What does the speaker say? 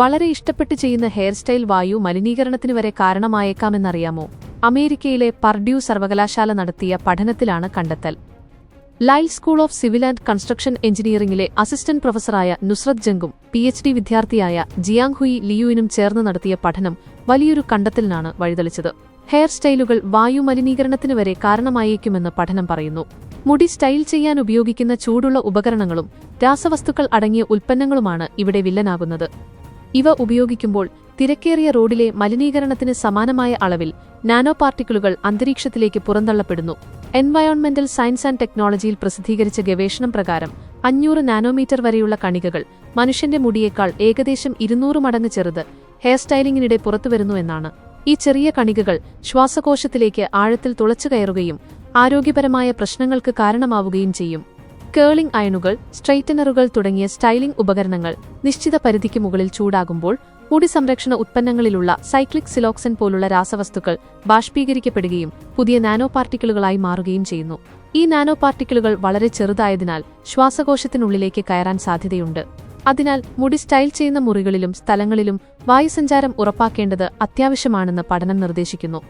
വളരെ ഇഷ്ടപ്പെട്ട് ചെയ്യുന്ന ഹെയർ സ്റ്റൈൽ വായു മലിനീകരണത്തിന് വരെ കാരണമായേക്കാമെന്നറിയാമോ? അമേരിക്കയിലെ പർഡ്യൂ സർവകലാശാല നടത്തിയ പഠനത്തിലാണ് കണ്ടെത്തൽ. Lyle school of civil and construction എഞ്ചിനീയറിംഗിലെ assistant പ്രൊഫസറായ നുസ്രത് ജംഗും പി എച്ച് ഡി വിദ്യാർത്ഥിയായ ജിയാങ് ഹുയി ലിയുവിനും ചേർന്ന് നടത്തിയ പഠനം വലിയൊരു കണ്ടെത്തലിനാണ് വഴിതെളിച്ചത്. ഹെയർ സ്റ്റൈലുകൾ വായു മലിനീകരണത്തിന് വരെ കാരണമായേക്കുമെന്ന് പഠനം പറയുന്നു. മുടി സ്റ്റൈൽ ചെയ്യാൻ ഉപയോഗിക്കുന്ന ചൂടുള്ള ഉപകരണങ്ങളും രാസവസ്തുക്കൾ അടങ്ങിയ ഉൽപ്പന്നങ്ങളുമാണ് ഇവിടെ വില്ലനാകുന്നത്. ഇവ ഉപയോഗിക്കുമ്പോൾ തിരക്കേറിയ റോഡിലെ മലിനീകരണത്തിന് സമാനമായ അളവിൽ നാനോ പാർട്ടിക്കിളുകൾ അന്തരീക്ഷത്തിലേക്ക് പുറന്തള്ളപ്പെടുന്നു. എൻവയോൺമെന്റൽ സയൻസ് ആൻഡ് ടെക്നോളജിയിൽ പ്രസിദ്ധീകരിച്ച ഗവേഷണം പ്രകാരം അഞ്ഞൂറ് നാനോമീറ്റർ വരെയുള്ള കണികകൾ മനുഷ്യന്റെ മുടിയേക്കാൾ ഏകദേശം ഇരുന്നൂറ് മടങ്ങ് ചെറുത് ഹെയർ സ്റ്റൈലിംഗിനിടെ പുറത്തുവരുന്നു എന്നാണ്. ഈ ചെറിയ കണികകൾ ശ്വാസകോശത്തിലേക്ക് ആഴത്തിൽ തുളച്ചു കയറുകയും ആരോഗ്യപരമായ പ്രശ്നങ്ങൾക്ക് കാരണമാവുകയും ചെയ്യും. കേളിംഗ് അയണുകൾ സ്ട്രൈറ്റനറുകൾ തുടങ്ങിയ സ്റ്റൈലിംഗ് ഉപകരണങ്ങൾ നിശ്ചിത പരിധിക്ക് മുകളിൽ ചൂടാകുമ്പോൾ മുടി സംരക്ഷണ ഉത്പന്നങ്ങളിലുള്ള സൈക്ലിക് സിലോക്സൻ പോലുള്ള രാസവസ്തുക്കൾ ബാഷ്പീകരിക്കപ്പെടുകയും പുതിയ നാനോ പാർട്ടിക്കിളുകളായി മാറുകയും ചെയ്യുന്നു. ഈ നാനോ പാർട്ടിക്കിളുകൾ വളരെ ചെറുതായതിനാൽ ശ്വാസകോശത്തിനുള്ളിലേക്ക് കയറാൻ സാധ്യതയുണ്ട്. അതിനാൽ മുടി സ്റ്റൈൽ ചെയ്യുന്ന മുറികളിലും സ്ഥലങ്ങളിലും വായുസഞ്ചാരം ഉറപ്പാക്കേണ്ടത് അത്യാവശ്യമാണെന്ന് പഠനം നിർദ്ദേശിക്കുന്നു.